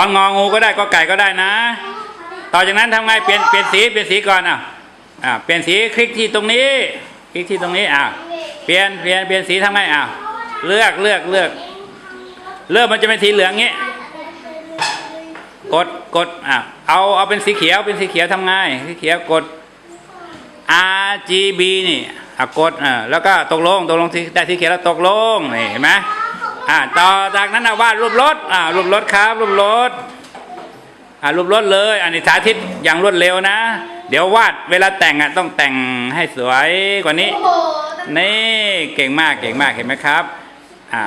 อนงองูก็ได้ก็ไก่ก็ได้นะ ต่อจากนั้นทำไงเปลี่ยนเปลี่ยนสีเปลี่ยนสีก่อนอะอ่าเปลี่ยนสีคลิกที่ตรงนี้ คลิกที่ตรงนี้อ่าเปลี่ยนเปลี่ยนเปลี่ยนสีทำไงอ่าเลือกเลือกเลือกเลือกมันจะเป็นสีเหลืองงี้ กดกดอะเอาเอาเป็นสีเขียวเป็นสีเขียวทำไงสีเขียวกด RGB นี่อะกดอ่าแล้วก็ตกลงตกลงที่ได้สีเขียวแล้วตกลงนี่เห็นไหม อ่าต่อจากนั้นอะวาดรูปรถอ่ารูปรถครับรูปรถอ่ารูปรถเลย อันนี้สาธิตอย่างรวดเร็วนะ เดี๋ยววาดเวลาแต่งอะต้องแต่งให้สวยกว่านี้นี่เก่งมากเก่งมากเห็นไหมครับ อ่า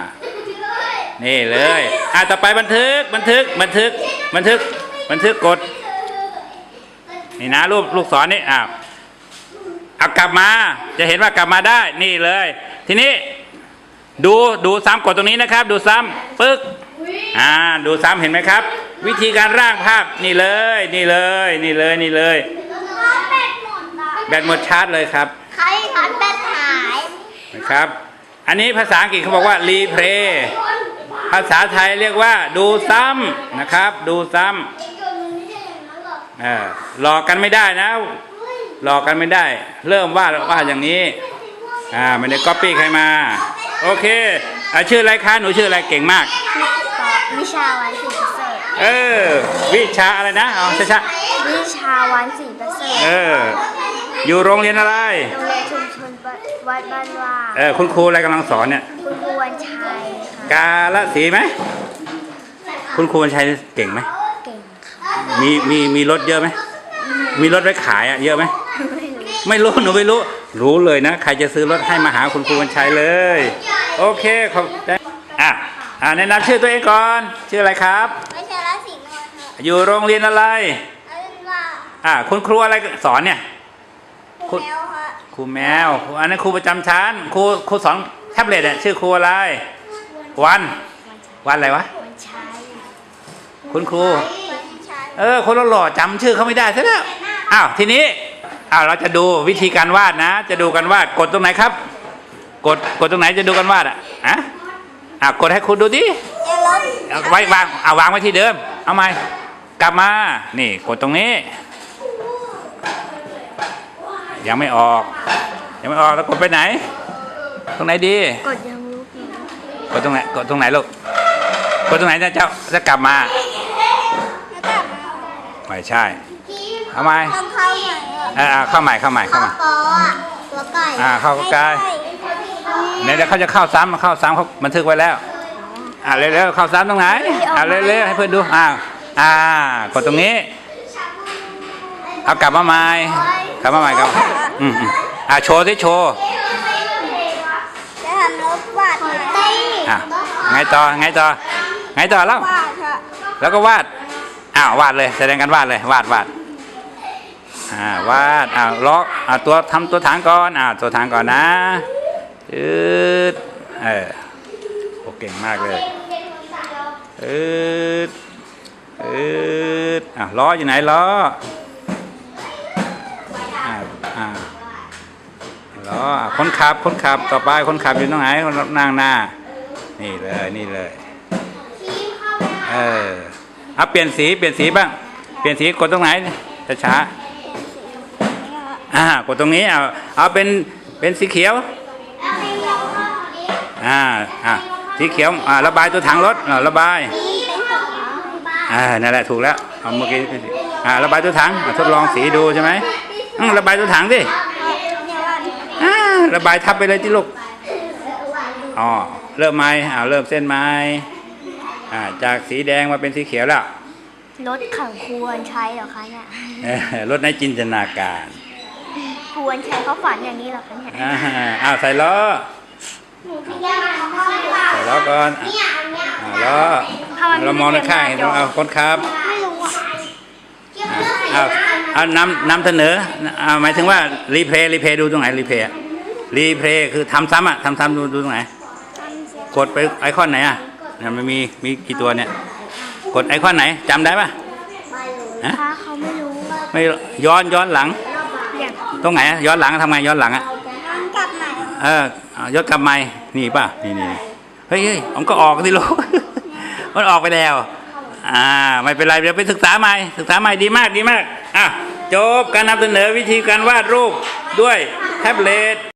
นี่เลยอะต่อไปบันทึกบันทึกบันทึกบันทึกบันทึกกดนี่นะรูปลูกศรนี่อ้าวเอากลับมา จะเห็นว่ากลับมาได้ นี่เลย ทีนี้ ดูดูซ้ำกดตรงนี้นะครับ ดูซ้ำปึ๊กอ่าดูซ้ำเห็นไหมครับ วิธีการร่างภาพนี่เลย นี่เลย นี่เลยนี่เลย แบตหมดอะแบตหมดชาร์จเลยครับใครขันแบตหายนะครับ อันนี้ภาษาอังกฤษเขาบอกว่ารีเพลย์ภาษาไทยเรียกว่า ดูซ้ำนะครับ ดูซ้ำเออหลอกกันไม่ได้นะ หลอกกันไม่ได้ เริ่มวาดวาดอย่างนี้อ่าไม่ได้ก๊อปปี้ใครมา โอเคอะชื่ออะไรคะหนูชื่ออะไรเก่งมาก วิชาวันสีประเสริฐเออ วิชาอะไรนะเอาช้าวิชาวันสีประเสริฐๆเออ อยู่โรงเรียนอะไร โรงเรียนชุมชนวัดบ้านว่าเออคุณครูอะไรกำลังสอนเนี่ยคุณครูวันชัยค่ะกาละสีไหมคุณครูวันชัยเก่งไหมเก่งค่ะมีมีมีรถเยอะไหมมีรถไว้ขายอะเยอะไหมไม่รู้หนูไม่รู้ รู้เลยนะ ใครจะซื้อรถให้มาหาคุณครูวันชัยเลย โอเคขอบได้อะอ่าแนะนำชื่อตัวเองก่อน ชื่ออะไรครับวิชาละสีนวลค่ะอยู่โรงเรียนอะไรอันว่าอ่าคุณครูอะไรสอนเนี่ย ครูแมวค่ะครูแมวอันนั้นครูประจำชั้นครูครูสอนแท็บเล็ตอะชื่อครูอะไร วัน วันอะไรวะ วันชัยคุณครู วันชัยเออ คนหล่อๆจำชื่อเขาไม่ได้ซะแล้วอ้าวทีนี้อ้าวเราจะดูวิธีการวาดนะ จะดูกันวาดกดตรงไหนครับ กดกดตรงไหนจะดูกันวาดอะอะอะกดให้คุณดูดิเอลอนเอาไว้วางเอาวางไว้ที่เดิม เอาไหมกลับมา นี่กดตรงนี้ ยังไม่ออก ยังไม่ออกแล้วกดไปไหน ตรงไหนดี กดยังรู้กี่กดตรงไหนกดตรงไหนลูกกดตรงไหนนะเจ้าจะกลับมาแล้วกลับมาไม่ใช่เอาไหมต้องเข้าใหม่อะเออเอาเข้าใหม่เข้าใหม่เข้าเข้าใหม่ปออะตัวไก่อ่าเข้าไก่ เนี่ยเดี๋ยวเขาจะเข้าซ้ำเข้าซ้ำเขาบันทึกไว้แล้ว อ่าเร็วๆเข้าซ้ำตรงไหนอ่าเร็วๆให้เพื่อนดูอ่าอ่ากดตรงนี้เอากลับมาใหม่กลับมาใหม่กลับมาอืมอืมอ่าโชว์สิโชว์จะทำรถวาดไหมอะไงต่อไงต่อไงต่อแล้ววาดค่ะแล้วก็วาดอ้าววาดเลยแสดงกันวาดเลยวาดวาดอ่าวาดอ้าวล็อกอ่าตัวทำตัวถังก่อนอ่าตัวถังก่อนนะ อืดเออโอเก่งมากเลยอืดอืดอะล้ออยู่ไหนล้ออ่าอ่าล้อคนขับคนขับต่อไปคนขับอยู่ตรงไหนคนนั่งหน้า นี่เลยนี่เลยเออเอาเปลี่ยนสีเปลี่ยนสีบ้าง เปลี่ยนสีกดตรงไหนช้าๆอ่ากดตรงนี้เอาเอาเป็นเป็นสีเขียว อ่าอ่าสีเขียวอ่าระบายตัวถังรถอ่าระบายอ่านั่นแหละถูกแล้วเอาเมื่อกี้อ่าระบายตัวถังอะทดลองสีดูใช่ไหมอืมระบายตัวถังดิอ่าระบายทับไปเลยที่ลูกอ๋อเริ่มไหมอ่าเริ่มเส้นไหมอ่าจากสีแดงมาเป็นสีเขียวแล้วรถขังควรใช้เหรอคะเนี่ยเอ่อรถในจินตนาการ ควรใช้เขาฝันอย่างนี้เหรอคะเนี่ยอ่าอ้าวใส่ล้อ ใส่ล้อก่อนอ่าล้อเรามองด้านข้างเห็นไหมเอาคนขับไม่รู้อะเอาเอานำนำเสนอเอาหมายถึงว่ารีเพลย์รีเพลย์ดูตรงไหนรีเพลย์อะรีเพลย์คือทำซ้ำอะทำซ้ำดูดูตรงไหน กดไปไอคอนไหนอะเนี่ยมันมีมีกี่ตัวเนี่ย กดไอคอนไหนจำได้ปะฮะถ้าเขาไม่รู้ไม่ย้อนย้อนหลังอยากตรงไหนอะย้อนหลังทำไงย้อนหลังอะนั่งกลับใหม่ เออยศกลับไม่นี่ป่ะนี่นี่เฮ้ยเฮ้ยผมก็ออกสิลูกมันออกไปแล้ว อ่า ไม่เป็นไรเดี๋ยวไปศึกษาใหม่ศึกษาใหม่ดีมากดีมากอะจบการนำเสนอวิธีการวาดรูปด้วยแท็บเล็ต